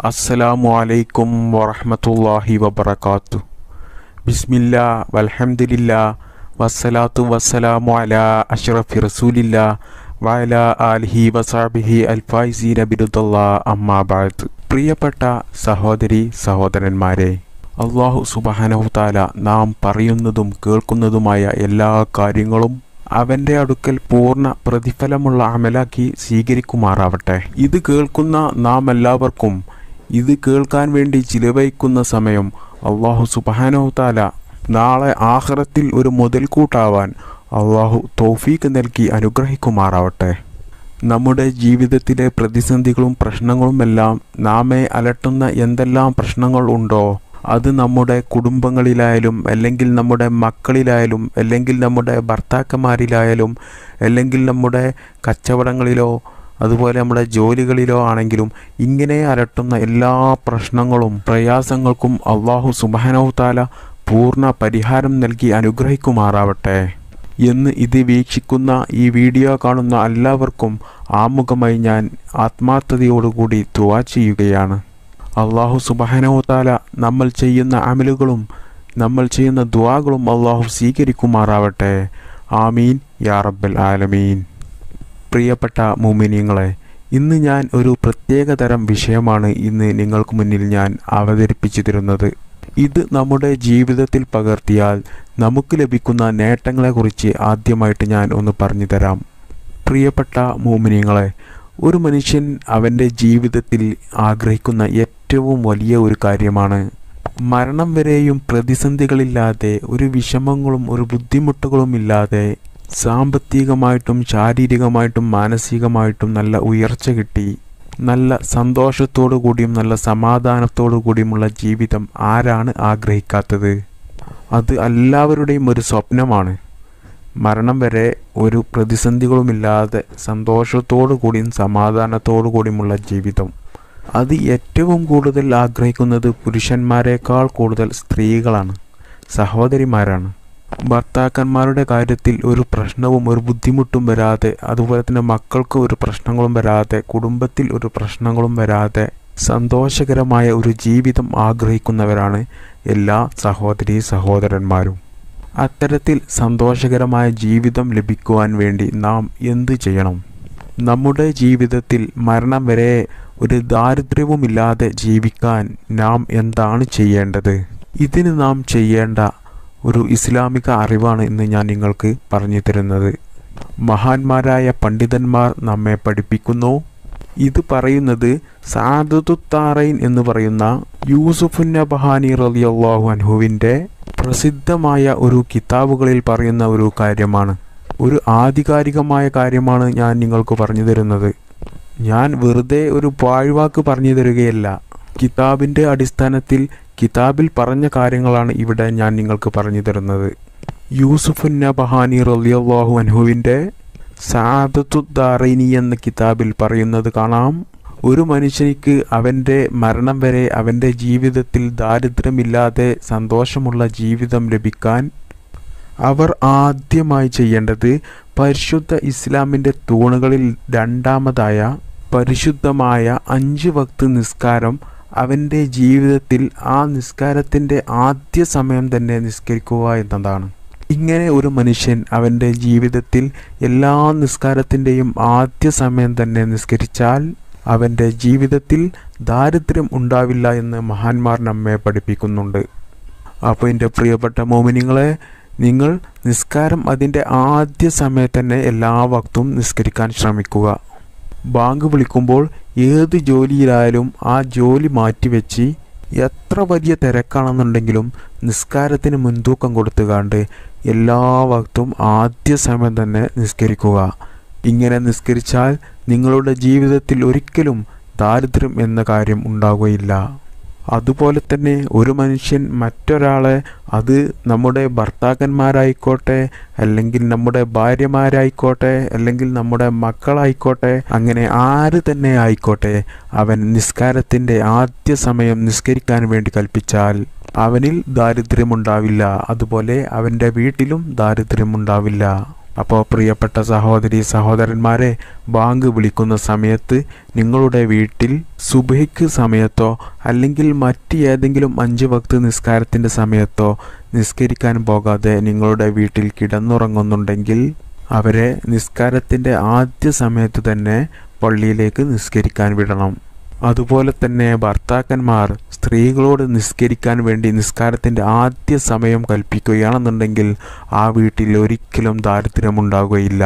അസ്സലാമു അലൈക്കും വറഹ്മത്തുള്ളാഹി വബറകാത്തു. ബിസ്മില്ലാ വൽഹംദുലില്ലാ വസ്സലാത്തു വസ്സലാമു അലാ അഷ്റഫി റസൂലില്ലാ വയല ആലിഹി വസാബിഹി അൽഫൈസീന ബിരുദല്ലാ അമ്മാ ബഅദ്. പ്രിയപ്പെട്ട സഹോദരി സഹോദരന്മാരെ അള്ളാഹു സുബ്ഹാനഹു താല നാം പറയുന്നതും കേൾക്കുന്നതുമായ എല്ലാ കാര്യങ്ങളും അവന്റെ അടുക്കൽ പൂർണ പ്രതിഫലമുള്ള അമലാക്കി സ്വീകരിക്കുമാറാവട്ടെ. ഇത് കേൾക്കുന്ന നാം എല്ലാവർക്കും ഇത് കേൾക്കാൻ വേണ്ടി ചിലവഴിക്കുന്ന സമയം അള്ളാഹു താല നാളെ ആഹ്റത്തിൽ ഒരു മുതൽക്കൂട്ടാവാൻ അള്ളാഹു തൗഫീക്ക് നൽകി അനുഗ്രഹിക്കുമാറാവട്ടെ. നമ്മുടെ ജീവിതത്തിലെ പ്രതിസന്ധികളും പ്രശ്നങ്ങളുമെല്ലാം നാമേ അലട്ടുന്ന എന്തെല്ലാം പ്രശ്നങ്ങൾ ഉണ്ടോ? അത് നമ്മുടെ കുടുംബങ്ങളിലായാലും അല്ലെങ്കിൽ നമ്മുടെ മക്കളിലായാലും അല്ലെങ്കിൽ നമ്മുടെ ഭർത്താക്കന്മാരിലായാലും അല്ലെങ്കിൽ നമ്മുടെ കച്ചവടങ്ങളിലോ അതുപോലെ നമ്മുടെ ജോലികളിലോ ആണെങ്കിലും ഇങ്ങനെ അലട്ടുന്ന എല്ലാ പ്രശ്നങ്ങളും പ്രയാസങ്ങൾക്കും അള്ളാഹു സുബാനവുതാല പൂർണ പരിഹാരം നൽകി അനുഗ്രഹിക്കുമാറാവട്ടെ എന്ന് ഇത് വീക്ഷിക്കുന്ന ഈ വീഡിയോ കാണുന്ന എല്ലാവർക്കും ആമുഖമായി ഞാൻ ആത്മാർത്ഥതയോടുകൂടി തുവാ ചെയ്യുകയാണ്. അള്ളാഹു താല നമ്മൾ ചെയ്യുന്ന അമലുകളും നമ്മൾ ചെയ്യുന്ന ദ്വാകളും അള്ളാഹു സ്വീകരിക്കുമാറാവട്ടെ. ആമീൻ. യാ റബ്ബൽ ആലമീൻ. പ്രിയപ്പെട്ട മുമിനിയങ്ങളെ ഇന്ന് ഞാൻ ഒരു പ്രത്യേക തരം വിഷയമാണ് ഇന്ന് നിങ്ങൾക്ക് മുന്നിൽ ഞാൻ അവതരിപ്പിച്ചു തരുന്നത് ഇത് നമ്മുടെ ജീവിതത്തിൽ പകർത്തിയാൽ നമുക്ക് ലഭിക്കുന്ന നേട്ടങ്ങളെക്കുറിച്ച് ആദ്യമായിട്ട് ഞാൻ ഒന്ന് പറഞ്ഞു തരാം. പ്രിയപ്പെട്ട മോമിനിയങ്ങളെ ഒരു മനുഷ്യൻ അവന്റെ ജീവിതത്തിൽ ആഗ്രഹിക്കുന്ന ഏറ്റവും വലിയ ഒരു കാര്യമാണ് മരണം വരെയും പ്രതിസന്ധികളില്ലാതെ ഒരു വിഷമങ്ങളും ഒരു ബുദ്ധിമുട്ടുകളും ഇല്ലാതെ സാമ്പത്തികമായിട്ടും ശാരീരികമായിട്ടും മാനസികമായിട്ടും നല്ല ഉയർച്ച കിട്ടി. നല്ല സന്തോഷത്തോടു കൂടിയും നല്ല സമാധാനത്തോടു കൂടിയുമുള്ള ജീവിതം ആരാണ് ആഗ്രഹിക്കാത്തത്? അത് എല്ലാവരുടെയും ഒരു സ്വപ്നമാണ്. മരണം വരെ ഒരു പ്രതിസന്ധികളുമില്ലാതെ സന്തോഷത്തോടു കൂടിയും സമാധാനത്തോടു കൂടിയുമുള്ള ജീവിതം. അത് ഏറ്റവും കൂടുതൽ ആഗ്രഹിക്കുന്നത് പുരുഷന്മാരെക്കാൾ കൂടുതൽ സ്ത്രീകളാണ് സഹോദരിമാരാണ്. ഭർത്താക്കന്മാരുടെ കാര്യത്തിൽ ഒരു പ്രശ്നവും ഒരു ബുദ്ധിമുട്ടും വരാതെ അതുപോലെ തന്നെ മക്കൾക്ക് ഒരു പ്രശ്നങ്ങളും വരാതെ കുടുംബത്തിൽ ഒരു പ്രശ്നങ്ങളും വരാതെ സന്തോഷകരമായ ഒരു ജീവിതം ആഗ്രഹിക്കുന്നവരാണ് എല്ലാ സഹോദരി സഹോദരന്മാരും. അത്തരത്തിൽ സന്തോഷകരമായ ജീവിതം ലഭിക്കുവാൻ വേണ്ടി നാം എന്ത് ചെയ്യണം? നമ്മുടെ ജീവിതത്തിൽ മരണം വരെ ഒരു ദാരിദ്ര്യവുമില്ലാതെ ജീവിക്കാൻ നാം എന്താണ് ചെയ്യേണ്ടത്? ഇതിന് നാം ചെയ്യേണ്ട ഒരു ഇസ്ലാമിക അറിവാണ് ഇന്ന് ഞാൻ നിങ്ങൾക്ക് പറഞ്ഞു തരുന്നത്. മഹാന്മാരായ പണ്ഡിതന്മാർ നമ്മെ പഠിപ്പിക്കുന്നു. ഇത് പറയുന്നത് സാദുത്താറൈൻ എന്ന് പറയുന്ന യൂസുഫുൻ നബഹാനി റലിയല്ലാഹു അൻഹുവിന്റെ പ്രസിദ്ധമായ ഒരു കിതാബുകളിൽ പറയുന്ന ഒരു കാര്യമാണ്. ഒരു ആധികാരികമായ കാര്യമാണ് ഞാൻ നിങ്ങൾക്ക് പറഞ്ഞു തരുന്നത്. ഞാൻ വെറുതെ ഒരു പാഴ്വാക്ക് പറഞ്ഞു തരികയല്ല. കിതാബിന്റെ അടിസ്ഥാനത്തിൽ കിതാബിൽ പറഞ്ഞ കാര്യങ്ങളാണ് ഇവിടെ ഞാൻ നിങ്ങൾക്ക് പറഞ്ഞു തരുന്നത്. യൂസുഫുൻ നബഹാനി റലിയല്ലാഹു അൻഹുവിന്റെ സാദത്തുദ്ദാറൈനി എന്ന കിതാബിൽ പറയുന്നത് കാണാം. ഒരു മനുഷ്യനിക്ക് അവന്റെ മരണം വരെ അവന്റെ ജീവിതത്തിൽ ദാരിദ്ര്യമില്ലാതെ സന്തോഷമുള്ള ജീവിതം ലഭിക്കാൻ അവർ ആദ്യമായി ചെയ്യേണ്ടത് പരിശുദ്ധ ഇസ്ലാമിന്റെ തൂണുകളിൽ രണ്ടാമതായ പരിശുദ്ധമായ അഞ്ച് വക്ത് നിസ്കാരം അവന്റെ ജീവിതത്തിൽ ആ നിസ്കാരത്തിന്റെ ആദ്യ സമയം തന്നെ നിസ്കരിക്കുക എന്നതാണ്. ഇങ്ങനെ ഒരു മനുഷ്യൻ അവന്റെ ജീവിതത്തിൽ എല്ലാ നിസ്കാരത്തിന്റെയും ആദ്യ സമയം തന്നെ നിസ്കരിച്ചാൽ അവന്റെ ജീവിതത്തിൽ ദാരിദ്ര്യം ഉണ്ടാവില്ല എന്ന് മഹാന്മാർ നമ്മെ പഠിപ്പിക്കുന്നുണ്ട്. അപ്പോൾ എന്റെ പ്രിയപ്പെട്ട മോമിനിങ്ങളെ നിങ്ങൾ നിസ്കാരം അതിന്റെ ആദ്യ സമയത്ത് തന്നെ എല്ലാ വക്തും നിസ്കരിക്കാൻ ശ്രമിക്കുക. ബാങ്ക് വിളിക്കുമ്പോൾ ഏത് ജോലിയിലായാലും ആ ജോലി മാറ്റിവെച്ച് എത്ര വലിയ തിരക്കാണെന്നുണ്ടെങ്കിലും നിസ്കാരത്തിന് മുൻതൂക്കം കൊടുത്തുകാണ്ട് എല്ലാ വക്തും ആദ്യ സമയം തന്നെ നിസ്കരിക്കുക. ഇങ്ങനെ നിസ്കരിച്ചാൽ നിങ്ങളുടെ ജീവിതത്തിൽ ഒരിക്കലും ദാരിദ്ര്യം എന്ന കാര്യം ഉണ്ടാകുകയില്ല അതുപോലെ തന്നെ ഒരു മനുഷ്യൻ മറ്റൊരാളെ അത് നമ്മുടെ ഭർത്താക്കന്മാരായിക്കോട്ടെ അല്ലെങ്കിൽ നമ്മുടെ ഭാര്യമാരായിക്കോട്ടെ അല്ലെങ്കിൽ നമ്മുടെ മക്കളായിക്കോട്ടെ അങ്ങനെ ആര് തന്നെ ആയിക്കോട്ടെ അവൻ നിസ്കാരത്തിന്റെ ആദ്യ സമയം നിസ്കരിക്കാൻ വേണ്ടി കൽപ്പിച്ചാൽ അവനിൽ ദാരിദ്ര്യമുണ്ടാവില്ല. അതുപോലെ അവന്റെ വീട്ടിലും ദാരിദ്ര്യമുണ്ടാവില്ല. അപ്പോൾ പ്രിയപ്പെട്ട സഹോദരി സഹോദരന്മാരെ ബാങ്ക് വിളിക്കുന്ന സമയത്ത് നിങ്ങളുടെ വീട്ടിൽ സുബഹിക്ക് സമയത്തോ അല്ലെങ്കിൽ മറ്റ് ഏതെങ്കിലും അഞ്ച് വക്ത് നിസ്കാരത്തിന്റെ സമയത്തോ നിസ്കരിക്കാൻ പോകാതെ നിങ്ങളുടെ വീട്ടിൽ കിടന്നുറങ്ങുന്നുണ്ടെങ്കിൽ അവരെ നിസ്കാരത്തിന്റെ ആദ്യ സമയത്ത് തന്നെ പള്ളിയിലേക്ക് നിസ്കരിക്കാൻ വിടണം. അതുപോലെ തന്നെ ഭർത്താക്കന്മാർ സ്ത്രീകളോട് നിസ്കരിക്കാൻ വേണ്ടി നിസ്കാരത്തിന്റെ ആദ്യ സമയം കൽപ്പിക്കുകയാണെന്നുണ്ടെങ്കിൽ ആ വീട്ടിൽ ഒരിക്കലും ദാരിദ്ര്യമുണ്ടാകുകയില്ല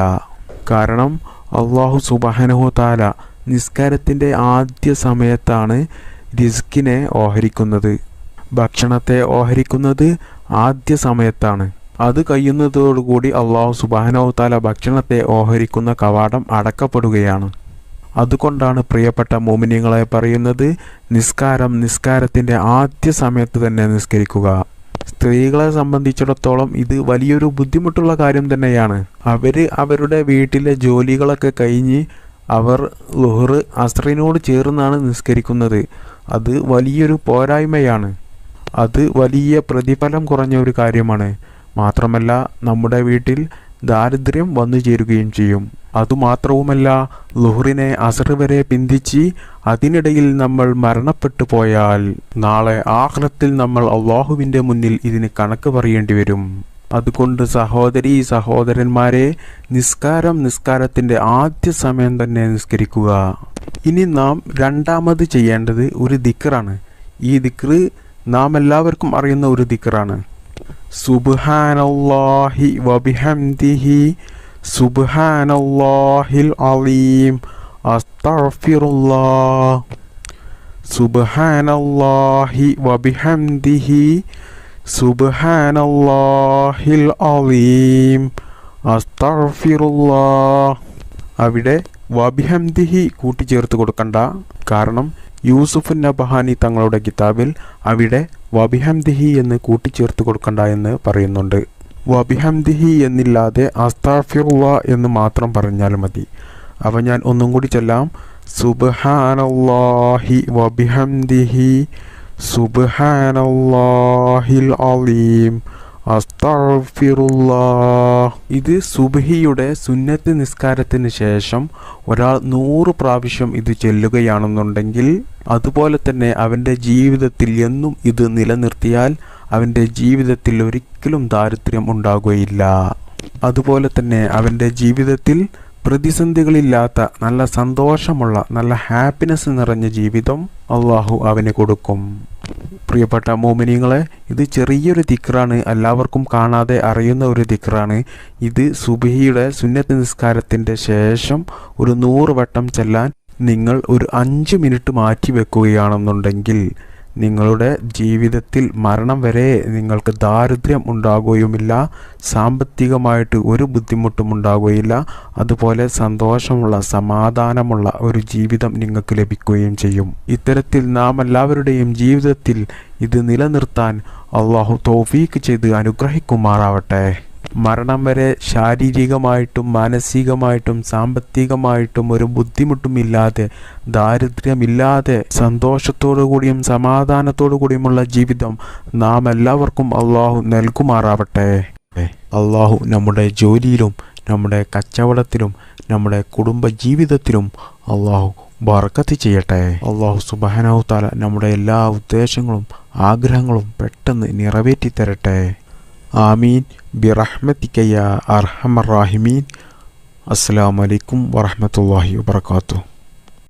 കാരണം അള്ളാഹു സുബാനഹു താല നിസ്കാരത്തിന്റെ ആദ്യ സമയത്താണ് റിസ്കിനെ ഓഹരിക്കുന്നത്. ഭക്ഷണത്തെ ഓഹരിക്കുന്നത് ആദ്യ സമയത്താണ്. അത് കഴിയുന്നതോടുകൂടി അള്ളാഹു സുബാനഹു താല ഭക്ഷണത്തെ ഓഹരിക്കുന്ന കവാടം അടക്കപ്പെടുകയാണ്. അതുകൊണ്ടാണ് പ്രിയപ്പെട്ട മോമിനിയങ്ങളെ പറയുന്നത് നിസ്കാരം നിസ്കാരത്തിന്റെ ആദ്യ സമയത്ത് തന്നെ നിസ്കരിക്കുക. സ്ത്രീകളെ സംബന്ധിച്ചിടത്തോളം ഇത് വലിയൊരു ബുദ്ധിമുട്ടുള്ള കാര്യം തന്നെയാണ്. അവർ അവരുടെ വീട്ടിലെ ജോലികളൊക്കെ കഴിഞ്ഞ് അവർ ലുഹർ അസ്രിനോട് ചേർന്നാണ് നിസ്കരിക്കുന്നത്. അത് വലിയൊരു പോരായ്മയാണ്. അത് വലിയ പ്രതിഫലം കുറഞ്ഞ ഒരു കാര്യമാണ്. മാത്രമല്ല നമ്മുടെ വീട്ടിൽ ദാരിദ്ര്യം വന്നു ചേരുകയും ചെയ്യും. അതുമാത്രവുമല്ല ലുഹറിനെ അസർ വരെ പിന്തിച്ച് അതിനിടയിൽ നമ്മൾ മരണപ്പെട്ടു പോയാൽ നാളെ ആഹ്ലത്തിൽ നമ്മൾ അള്ളാഹുവിന്റെ മുന്നിൽ ഇതിന് കണക്ക് പറയേണ്ടി വരും. അതുകൊണ്ട് സഹോദരി സഹോദരന്മാരെ നിസ്കാരം നിസ്കാരത്തിന്റെ ആദ്യ സമയം തന്നെ നിസ്കരിക്കുക. ഇനി നാം രണ്ടാമത് ചെയ്യേണ്ടത് ഒരു ദിക്കറാണ് ഈ ദിക്റ് നാം എല്ലാവർക്കും അറിയുന്ന ഒരു ദിക്കറാണ് സുബ്ഹാനല്ലാഹി വബിഹംദിഹി സുബ്ഹാനല്ലാഹിൽ അലീം അസ്തഗ്ഫിറുല്ലാഹ് സുബ്ഹാനല്ലാഹി വബിഹംദിഹി സുബ്ഹാനല്ലാഹിൽ അലീം അസ്തഗ്ഫിറുല്ലാഹ് അവിടെ വബിഹംദിഹി കൂട്ടിച്ചേർത്ത് കൊടുക്കണ്ട. കാരണം യൂസുഫ് നബഹാനി തങ്ങളുടെ കിതാബിൽ അവിടെ വബിഹംദിഹി എന്ന് കൂട്ടിച്ചേർത്ത് കൊടുക്കണ്ട എന്ന് പറയുന്നുണ്ട്. വബിഹംദിഹി എന്നില്ലാതെ അസ്താഫിറുള്ള എന്ന് മാത്രം പറഞ്ഞാൽ മതി. അവ ഞാൻ ഒന്നും കൂടി ചൊല്ലാം. സുബ്ഹാനല്ലാഹി വബിഹംദിഹി സുബ്ഹാനല്ലാഹിൽ അലീം ഇത് സുബഹിയുടെ സുന്നത്ത് നിസ്കാരത്തിന് ശേഷം ഒരാൾ നൂറ് പ്രാവശ്യം ഇത് ചെല്ലുകയാണെന്നുണ്ടെങ്കിൽ അതുപോലെ തന്നെ അവന്റെ ജീവിതത്തിൽ എന്നും ഇത് നിലനിർത്തിയാൽ അവന്റെ ജീവിതത്തിൽ ഒരിക്കലും ദാരിദ്ര്യം ഉണ്ടാകുകയില്ല. അതുപോലെ തന്നെ അവന്റെ ജീവിതത്തിൽ പ്രതിസന്ധികളില്ലാത്ത നല്ല സന്തോഷമുള്ള നല്ല ഹാപ്പിനെസ് നിറഞ്ഞ ജീവിതം അള്ളാഹു അവന് കൊടുക്കും. പ്രിയപ്പെട്ട മോമിനിയങ്ങളെ ഇത് ചെറിയൊരു ദിക്റാണ്. എല്ലാവർക്കും കാണാതെ അറിയുന്ന ഒരു ദിക്റാണ്. ഇത് സുബഹിയുടെ സുന്നത്ത് നിസ്കാരത്തിന്റെ ശേഷം ഒരു നൂറ് വട്ടം ചെല്ലാൻ നിങ്ങൾ ഒരു അഞ്ച് മിനിറ്റ് മാറ്റി വെക്കുകയാണെന്നുണ്ടെങ്കിൽ നിങ്ങളുടെ ജീവിതത്തിൽ മരണം വരെ നിങ്ങൾക്ക് ദാരിദ്ര്യം ഉണ്ടാകുകയുമില്ല സാമ്പത്തികമായിട്ട് ഒരു ബുദ്ധിമുട്ടും ഉണ്ടാകുകയില്ല. അതുപോലെ സന്തോഷമുള്ള സമാധാനമുള്ള ഒരു ജീവിതം നിങ്ങൾക്ക് ലഭിക്കുകയും ചെയ്യും. ഇത്തരത്തിൽ നാം എല്ലാവരുടെയും ജീവിതത്തിൽ ഇത് നിലനിർത്താൻ അള്ളാഹു തോഫീക്ക് ചെയ്ത് അനുഗ്രഹിക്കുമാറാവട്ടെ. മരണം വരെ ശാരീരികമായിട്ടും മാനസികമായിട്ടും സാമ്പത്തികമായിട്ടും ഒരു ബുദ്ധിമുട്ടുമില്ലാതെ ദാരിദ്ര്യമില്ലാതെ സന്തോഷത്തോടു കൂടിയും സമാധാനത്തോടു കൂടിയുമുള്ള ജീവിതം നാം എല്ലാവർക്കും അള്ളാഹു നൽകുമാറാവട്ടെ. അള്ളാഹു നമ്മുടെ ജോലിയിലും നമ്മുടെ കച്ചവടത്തിലും നമ്മുടെ കുടുംബ ജീവിതത്തിലും അള്ളാഹു ബർക്കത്ത് ചെയ്യട്ടെ. അള്ളാഹു സുബാനാഹു താല നമ്മുടെ എല്ലാ ഉദ്ദേശങ്ങളും ആഗ്രഹങ്ങളും പെട്ടെന്ന് നിറവേറ്റി തരട്ടെ ആമീൻ. ബിറഹ്മത്തിക്കയ്യ അർഹമറാഹിമീൻ അസ്സാം വലൈക്കും വാഹമത്തല്ലാഹി വാത്തു